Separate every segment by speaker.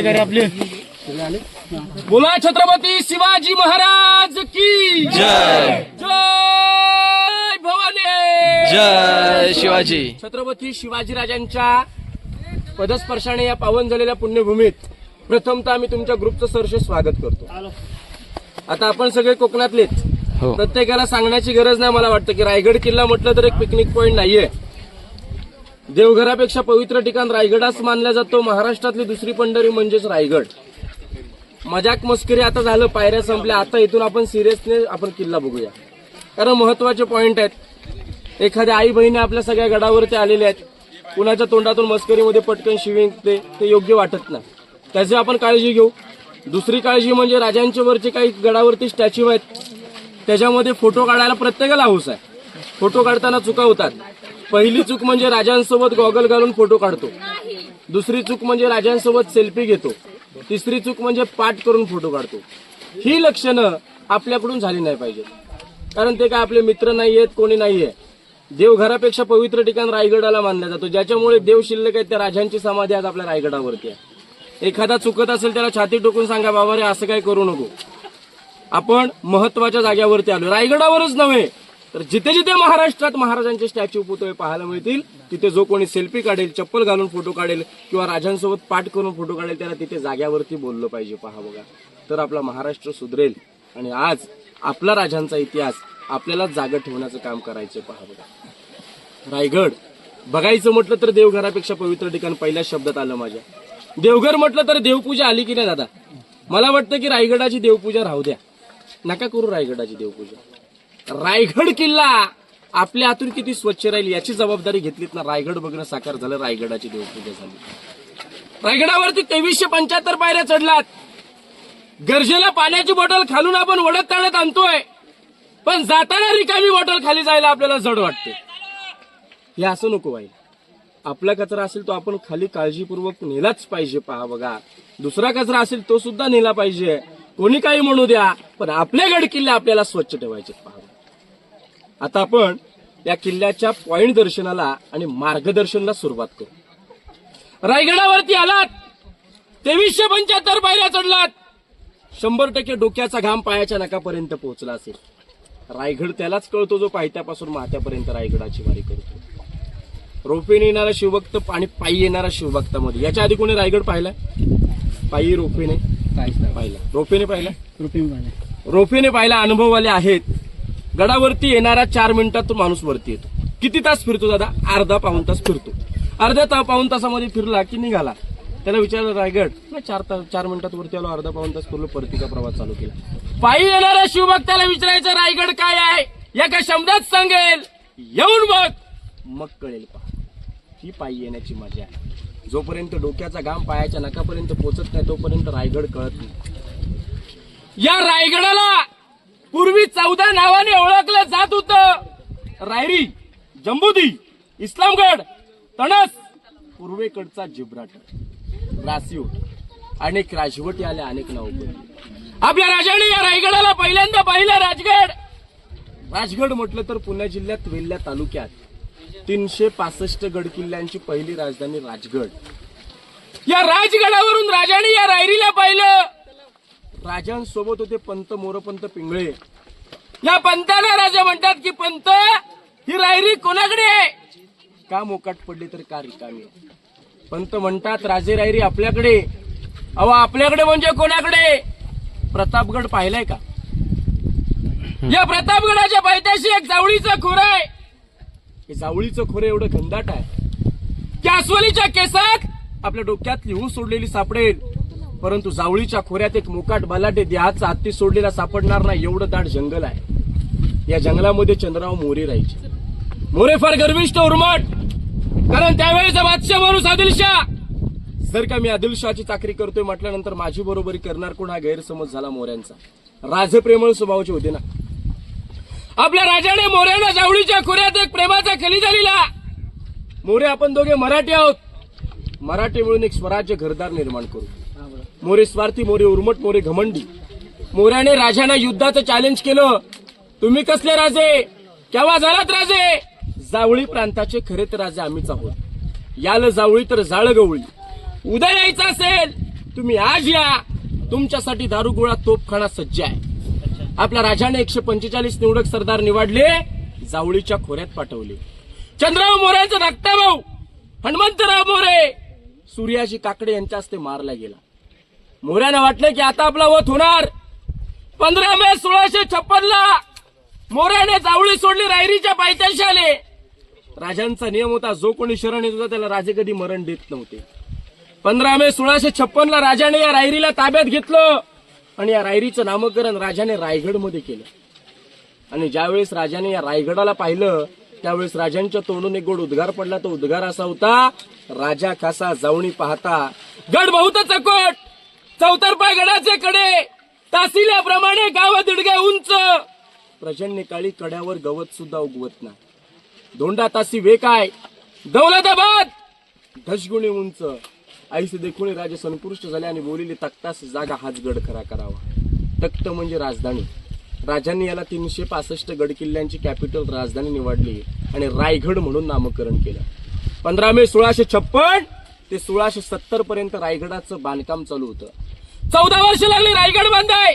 Speaker 1: अधिकारी आपले.
Speaker 2: बोला छत्रपती शिवाजी महाराज की
Speaker 3: जय.
Speaker 2: जय भवानी.
Speaker 3: जय शिवाजी.
Speaker 2: छत्रपती शिवाजीराजांच्या पदस्पर्शाने या पावन झालेल्या पुण्यभूमीत प्रथमतः आम्ही तुमच्या ग्रुपचं सरसे स्वागत करतो. आता आपण सगळे कोकणातलेच.
Speaker 3: हो.
Speaker 2: प्रत्येकाला सांगण्याची गरज नाही मला वाटतं की रायगड किल्ला म्हटलं तर एक पिकनिक पॉइंट नाहीये. देवघरापेक्षा पवित्र ठिकाण रायगडास मानला जातो. महाराष्ट्रातली दुसरी पंढरी म्हणजेच रायगड. मजाक मस्करी आता झालं पायऱ्या संपल्या. आता इथून आपण सिरियसने आपण किल्ला बघूया. कारण महत्त्वाचे पॉईंट आहेत. एखाद्या आई बहिणी आपल्या सगळ्या गडावरती आलेल्या आहेत. कुणाच्या तोंडातून मस्करीमध्ये पटकन शिविंग ते ते योग्य वाटत नाही. त्याची आपण काळजी घेऊ. दुसरी काळजी म्हणजे राजांच्या वरचे काही गडावरती स्टॅच्यू आहेत. त्याच्यामध्ये फोटो काढायला प्रत्येकाला हौस आहे. फोटो काढताना चुका होतात. पहिली चूक म्हणजे राजांसोबत गॉगल घालून फोटो काढतो. दुसरी चूक म्हणजे राजांसोबत सेल्फी घेतो. तिसरी चूक म्हणजे पाठ करून फोटो काढतो. ही लक्षणं आपल्याकडून झाली नाही पाहिजे कारण ते काय आपले मित्र नाही आहेत कोणी नाहीये. देवघरापेक्षा पवित्र ठिकाण रायगडाला मानलं जातो. ज्याच्यामुळे देव शिल्लक आहेत त्या राजांची समाधी आज आपल्या रायगडावरती आहे. एखादा चुकत असेल त्याला छाती टोकून सांगा बाबा रे असं काय करू नको. आपण महत्त्वाच्या जाग्यावरती आलो. रायगडावरच नव्हे तर जिथे जिथे महाराष्ट्रात महाराजांचे स्टॅच्यू पुतळे पाहायला मिळतील तिथे जो कोणी सेल्फी काढेल चप्पल घालून फोटो काढेल किंवा राजांसोबत पाठ करून फोटो काढेल त्याला तिथे जाग्यावरती बोललं पाहिजे. पहा बघा. तर आपला महाराष्ट्र सुधरेल. आणि आज आपला राजांचा इतिहास आपल्याला जागा ठेवण्याचं काम करायचं पहा बघा. रायगड. बघायचं म्हटलं तर देवघरापेक्षा पवित्र ठिकाण पहिल्याच शब्दात आलं माझ्या. देवघर म्हटलं तर देवपूजा आली की नाही दादा? मला वाटतं की रायगडाची देवपूजा राहू द्या. नका करू रायगडाची देवपूजा. रायगड किल्ला. आपल्या हातून किती स्वच्छ राहील याची जबाबदारी घेतलीत ना. रायगड बघणं साकार झालं रायगडाची देवपूजा झाली. रायगडावरती तेवीसशे पंच्याहत्तर पायऱ्या चढलात गरजेला पाण्याची बॉटल खालून आपण वडत ताणत आणतोय. पण जाताना रिकामी बॉटल खाली जायला आपल्याला जड वाटते. हे असं नको आहे आपला कचरा असेल तो आपण खाली काळजीपूर्वक नेलाच पाहिजे. पहा बघा. दुसरा कचरा असेल तो सुद्धा नेला पाहिजे. कोणी काही म्हणू द्या पण आपले गड किल्ले आपल्याला स्वच्छ ठेवायचे पहा आता आपण या किल्ल्याच्या पॉइंट दर्शनाला आणि मार्गदर्शनाला सुरुवात करू. रायगडावरती आलात. तेवीसशे पंच्याहत्तर पायऱ्या चढलात. शंभर टक्के डोक्याचा घाम पायाच्या नकापर्यंत पोहोचला असेल. रायगड त्यालाच कळतो जो पायथ्यापासून माथ्यापर्यंत रायगडाची वारी करतो. रोपेने येणारा शिवभक्त आणि पायी येणारा शिवभक्तामध्ये. याच्या आधी कोणी रायगड पाहिला पायी रोपेने पाहिला. रोपेने पाहिला? रोपेने पाहिला अनुभववाले आहेत. गडावरती येणारा चार मिनिटात तो माणूस वरती येतो. किती तास फिरतो दादा? अर्धा पाऊन तास फिरतो. अर्ध्या ता पाऊन तासामध्ये फिरला की निघाला. त्याला विचारलं रायगड. नाही चार तास चार मिनिटात वरती आलो अर्धा पाऊन तास फिरलो परतीचा प्रवास चालू केला. पायी येणाऱ्या शिवभक्ताला विचारायचं रायगड काय आहे? एका शब्दात सांगेल येऊन बघ. मग कळेल पहा. ही पायी येण्याची मजा आहे. जोपर्यंत डोक्याचा घाम पायाच्या नकापर्यंत पोचत नाही तोपर्यंत रायगड कळत नाही. या रायगडाला पूर्वी चौदा नावाने ओळखलं जात होत. रायरी जंबुदी इस्लामगड तणस पूर्वेकडचा जिब्राटर रासियोट अनेक राजवटी आल्या अनेक नाव आपल्या राजाने या रायगडाला पहिल्यांदा पाहिलं राजगड. राजगड म्हटलं तर पुणे जिल्ह्यात वेल्ल्या तालुक्यात. तीनशे पासष्ट गड किल्ल्यांची पहिली राजधानी राजगड. या राजगडावरून राजाने राजांसोबत होते पंत मोरपंत पिंगळे. या पंताला राजा म्हणतात की पंत ही रायरी कोणाकडे आहे? का मोकाट पडली तर का रिकामी? पंत म्हणतात राजे रायरी आपल्याकडे. अहो आपल्याकडे म्हणजे कोणाकडे? प्रतापगड पाहिलाय का? या प्रतापगडाच्या पायथ्याशी एक जावळीचं खोर आहे. हे जावळीचं खोरं एवढं घनदाट आहे. की अस्वलीच्या केसात आपल्या डोक्यात लिहून सोडलेली सापडेल. परंतु जावळीच्या खोऱ्यात एक मोकाट बलाटे देहाचा हत्ती सोडलेला सापडणार नाही एवढं दाट जंगल आहे. या जंगलामध्ये चंद्रराव मोरे राहायचे. मोरे फार गर्विष्ठ उर्मट! कारण त्यावेळेचा बादशाह माणूस आदिलशाह! जर का मी आदिलशाहची चाकरी करतोय म्हटल्यानंतर माझी बरोबरी करणार कोण हा गैरसमज झाला मोऱ्यांचा? राजप्रेमळ स्वभावाचे होते ना. आपल्या राजाने मोऱ्याला जावळीच्या खोऱ्यात एक प्रेमाचा खली झालेला. मोरे आपण दोघे मराठी आहोत. मराठी मिळून एक स्वराज्य घरदार निर्माण करू. मोरे स्वार्थी मोरे उर्मट मोरे घमंडी. मोऱ्याने राजांना युद्धाचं चॅलेंज केलं. तुम्ही कसले राजे? केव्हा झालात राजे? जावळी प्रांताचे खरे तर राजे आम्हीच आहोत. याल जावळी तर जाळ गवळी. उद्या यायचं असेल तुम्ही आज या. तुमच्यासाठी दारुगोळा तोपखाना सज्ज आहे. आपल्या राजाने एकशे पंचेचाळीस निवडक सरदार निवडले जावळीच्या खोऱ्यात पाठवले. चंद्रराव मोरेचा धाकटा भाऊ हनुमंतराव मोरे. सूर्याजी काकडे यांच्या हस्ते मारला गेला. मोऱ्यानं वाटलं की आता आपला वत होणार. पंधरा मे सोळाशे छप्पन ला मोऱ्याने जावळी सोडली रायरीच्या पायथ्याशी आले राजांचा नियम होता जो कोणी शरण येत होता त्याला राजे कधी मरण देत नव्हते. पंधरा मे सोळाशे छप्पन ला राजाने या रायरीला ताब्यात घेतलं आणि या रायरीचं नामकरण राजाने रायगडमध्ये केलं. आणि ज्यावेळेस राजाने या रायगडाला पाहिलं त्यावेळेस राजांच्या तोंडून एक गोड उद्गार पडला. तो उद्गार असा होता राजा कसा जावणी पाहता गड बहुत चकोट चौतरपाय गडाचे कडे. तासिल्याप्रमाणे गाव दिडगे उंच. प्रचंड काळी कड्यावर गवत सुद्धा उगवत नाही. धोंडा तासी वे काय? दौलताबाद! धशगुणी उंच. आईसे देखुणी राजे संपुष्ट झाले आणि बोलिले तक्तास जागा हाच गड खरा करावा. तख्त म्हणजे राजधानी. राजांनी याला तीनशे पासष्ट गड किल्ल्यांची कॅपिटल राजधानी निवडली आणि रायगड म्हणून नामकरण केलं. पंधरा मे सोळाशे छप्पन ते सोळाशे सत्तर पर्यंत रायगडाचं बांधकाम चालू होतं. चौदा वर्ष लागली रायगड बांधाय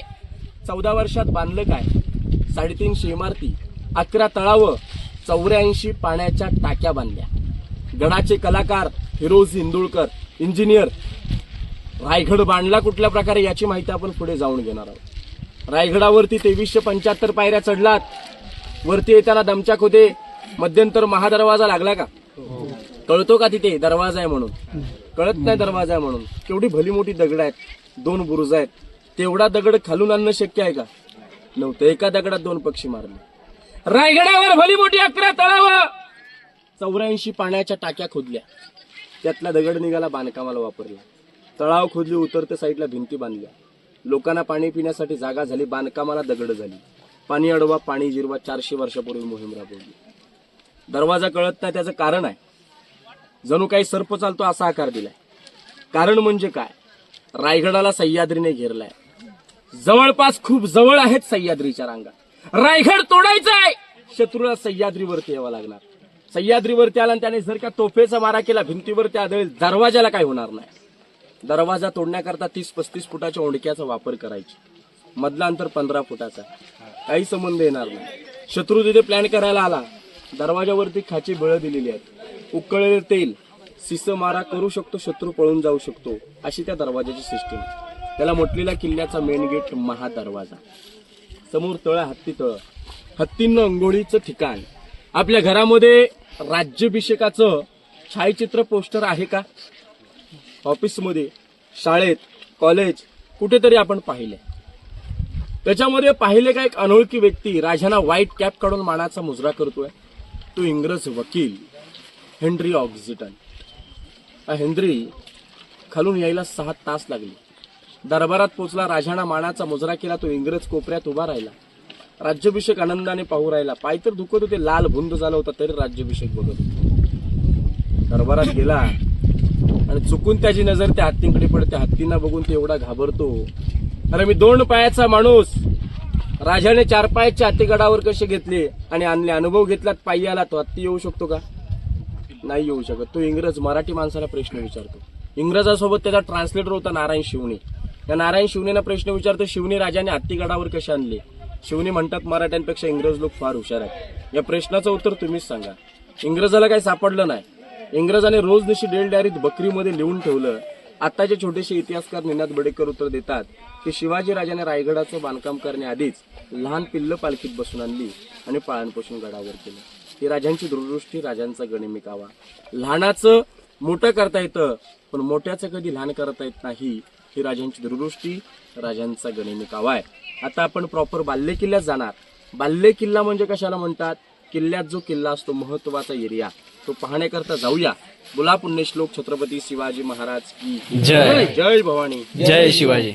Speaker 2: चौदा वर्षात बांधलं काय? साडेतीनशे इमारती अकरा तळावं चौऱ्याऐंशी पाण्याच्या टाक्या बांधल्या. गडाचे कलाकार फिरोज इंदुळकर इंजिनियर. रायगड बांधला कुठल्या प्रकारे याची माहिती आपण पुढे जाऊन घेणार आहोत. रायगडावरती तेवीसशे पंच्याहत्तर पायऱ्या चढलात. वरती येताना दमचाक होते. मध्यंतर महादरवाजा लागला का? कळतो का तिथे? दरवाजा आहे म्हणून. कळत नाही दरवाजा आहे म्हणून. केवढी भली मोठी दगड आहेत. दोन बुरुज आहेत. तेवढा दगड खालून आणणं शक्य आहे का? नव्हतं. एका दगडात दोन पक्षी मारले. रायगडावर भली मोठी अकरा तळावं! चौऱ्याऐंशी पाण्याच्या टाक्या खोदल्या. त्यातला दगड निघाला बांधकामाला वापरला. तळाव खोदली उतरते साईडला भिंती बांधल्या. लोकांना पाणी पिण्यासाठी जागा झाली बांधकामाला दगड झाली. पाणी अडवा पाणी जिरवा चारशे वर्षापूर्वी मोहीम राबवली. दरवाजा कळत नाही त्याचं कारण आहे. जणू काही सर्प चालतो असा आकार दिलाय. कारण म्हणजे काय? रायगडाला सह्याद्रीने घेरलाय. जवळपास खूप जवळ आहेत सह्याद्रीच्या रांगा. रायगड तोडायचा आहे शत्रूला सह्याद्रीवरती यावं लागणार. सह्याद्रीवरती आला आणि त्याने जर का तोफेचा मारा केला भिंतीवरती आदळेल दरवाजाला काय होणार नाही. दरवाजा तोडण्याकरता तीस पस्तीस फुटाच्या ओंडक्याचा वापर करायची. मधला अंतर पंधरा फुटाचा काही संबंध येणार नाही. शत्रू तिथे प्लॅन करायला आला. दरवाजावरती खाची बळ दिलेली आहेत. उकळलेले तेल सिस मारा करू शकतो शत्रू पळून जाऊ शकतो अशी त्या दरवाजाची सिस्टीम त्याला म्हटलेला किल्ल्याचा मेन गेट महादरवाजा. समोर तळ हत्ती तळ. हत्तींना अंघोळीचं ठिकाण. आपल्या घरामध्ये राज्याभिषेकाचं छायाचित्र पोस्टर आहे का? ऑफिसमध्ये शाळेत कॉलेज कुठेतरी आपण पाहिले. त्याच्यामध्ये पाहिले का एक अनोळखी व्यक्ती राजाना व्हाईट कॅप काढून मानाचा मुजरा करतोय? तो इंग्रज वकील हेनरी ऑक्झिटन हेन्द्री खालून यायला सहा तास लागले. दरबारात पोचला राजाना मानाचा मुजरा केला तो इंग्रज कोपऱ्यात उभा राहिला. राज्याभिषेक आनंदाने पाहू राहिला. पाय तर दुखत होते लाल भुंद झाला होता तरी राज्याभिषेक बघत दरबारात गेला आणि चुकून त्याची नजर त्या हत्तींकडे पडते. हत्तींना बघून ते एवढा घाबरतो. अरे मी दोन पायाचा माणूस. राजाने चार पायाच्या हत्तीगडावर कसे घेतले आणि आणले? अनुभव घेतलात पायी आला तो हत्ती येऊ शकतो का? नाही येऊ शकत. तो इंग्रज मराठी माणसाला प्रश्न विचारतो. इंग्रजासोबत त्याचा ट्रान्सलेटर होता नारायण शिवणे या नारायण शिवनेना प्रश्न विचारतो शिवनी राजाने हत्तीगडावर कसे आणले? शिवने म्हणतात मराठ्यांपेक्षा इंग्रज लोक फार हुशार आहेत. या प्रश्नाचं उत्तर तुम्हीच सांगा. इंग्रजाला काही सापडलं नाही. इंग्रजाने रोज दिवशी डेल डायरीत बकरीमध्ये लिहून ठेवलं आताचे छोटेसे इतिहासकार निनाद बडेकर उत्तर देतात की शिवाजी राजाने रायगडाचं बांधकाम करण्याआधीच लहान पिल्ल पालखीत बसून आणली आणि पाळणपोषण गडावर केलं. ही राजांची दूरदृष्टी राजांचा गणिमिकावा लहानाचं मोठं करता येतं पण मोठ्याचं कधी लहान करता येत नाही ही राजांची दूरदृष्टी राजांचा गणिमिकावा आहे. आता आपण प्रॉपर बाल्य किल्ल्यात जाणार. बाल्य किल्ला म्हणजे कशाला म्हणतात? किल्ल्यात जो किल्ला असतो महत्त्वाचा एरिया. तो पाहण्याकरता जाऊया. बोला पुण्यश्लोक छत्रपती शिवाजी महाराज की
Speaker 3: जय.
Speaker 2: जय भवानी.
Speaker 3: जय शिवाजी.